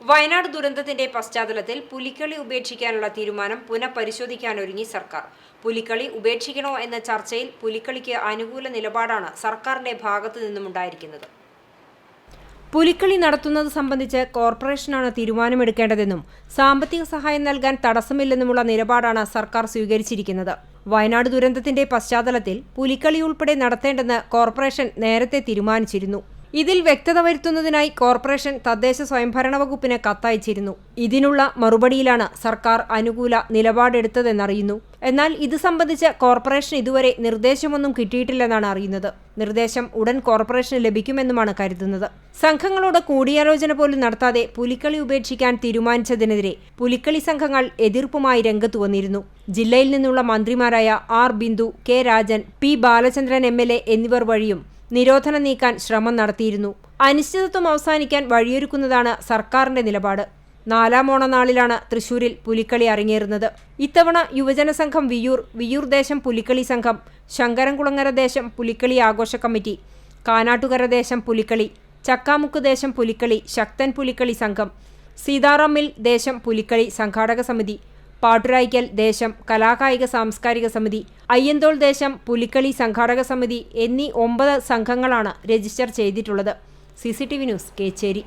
വയനാട് ദുരന്തത്തിന്റെ പശ്ചാത്തലത്തിൽ പുലിക്കളി ഉപേക്ഷിക്കാനുള്ള തീരുമാനം പുനഃപരിശോധിക്കാനൊരുങ്ങി സർക്കാർ. പുലിക്കളി ഉപേക്ഷിക്കണോ എന്ന ചർച്ചയിൽ പുലിക്കളിക്ക് അനുകൂല നിലപാടാണ് സർക്കാരിന്റെ ഭാഗത്തു നിന്നുമുണ്ടായിരിക്കുന്നത് പുലിക്കളി നടത്തുന്നത് സംബന്ധിച്ച് കോർപ്പറേഷനാണ് തീരുമാനമെടുക്കേണ്ടതെന്നും സാമ്പത്തിക സഹായം നൽകാൻ തടസ്സമില്ലെന്നുമുള്ള നിലപാടാണ് സർക്കാർ സ്വീകരിച്ചിരിക്കുന്നത്. വയനാട് ദുരന്തത്തിന്റെ പശ്ചാത്തലത്തിൽ പുലിക്കളി ഉൾപ്പെടെ നടത്തേണ്ടെന്ന് കോർപ്പറേഷൻ നേരത്തെ തീരുമാനിച്ചിരുന്നു. ഇതിൽ വ്യക്തത വരുത്തുന്നതിനായി കോർപ്പറേഷൻ തദ്ദേശ സ്വയംഭരണ വകുപ്പിന് കത്തയച്ചിരുന്നു. ഇതിനുള്ള മറുപടിയിലാണ് സർക്കാർ അനുകൂല നിലപാടെടുത്തതെന്നറിയുന്നു. എന്നാൽ ഇത് സംബന്ധിച്ച് കോർപ്പറേഷൻ ഇതുവരെ നിർദ്ദേശമൊന്നും കിട്ടിയിട്ടില്ലെന്നാണ് അറിയുന്നത്. നിർദ്ദേശം ഉടൻ കോർപ്പറേഷന് ലഭിക്കുമെന്നുമാണ് കരുതുന്നത്. സംഘങ്ങളോട് കൂടിയാലോചന പോലും നടത്താതെ പുലിക്കളി ഉപേക്ഷിക്കാൻ തീരുമാനിച്ചതിനെതിരെ പുലിക്കളി സംഘങ്ങൾ എതിർപ്പുമായി രംഗത്തു വന്നിരുന്നു. ജില്ലയിൽ നിന്നുള്ള മന്ത്രിമാരായ R Bindu K Rajan P Balachandran M എന്നിവർ വഴിയും നിരോധനം നീക്കാൻ ശ്രമം നടത്തിയിരുന്നു. അനിശ്ചിതത്വം അവസാനിക്കാൻ വഴിയൊരുക്കുന്നതാണ് സർക്കാരിന്റെ നിലപാട്. നാലാം ഓണനാളിലാണ് തൃശൂരിൽ പുലിക്കളി അരങ്ങേറുന്നത്. ഇത്തവണ യുവജന സംഘം വിയൂർ വിയൂർ ദേശം പുലിക്കളി സംഘം ശങ്കരൻകുളങ്ങര ദേശം പുലിക്കളി ആഘോഷ കമ്മിറ്റി കാനാട്ടുകര ദേശം പുലിക്കളി ചക്കാമുക്ക് ദേശം പുലിക്കളി ശക്തൻ പുലിക്കളി സംഘം സീതാറാം മിൽ ദേശം പുലിക്കളി സംഘാടക സമിതി പാട്ടുരായ്ക്കൽ ദേശം കലാകായിക സാംസ്കാരിക സമിതി അയ്യന്തോൾ ദേശം പുലിക്കളി സംഘാടക സമിതി എന്നീ ഒമ്പത് സംഘങ്ങളാണ് രജിസ്റ്റർ ചെയ്തിട്ടുള്ളത്. C news Kecheri.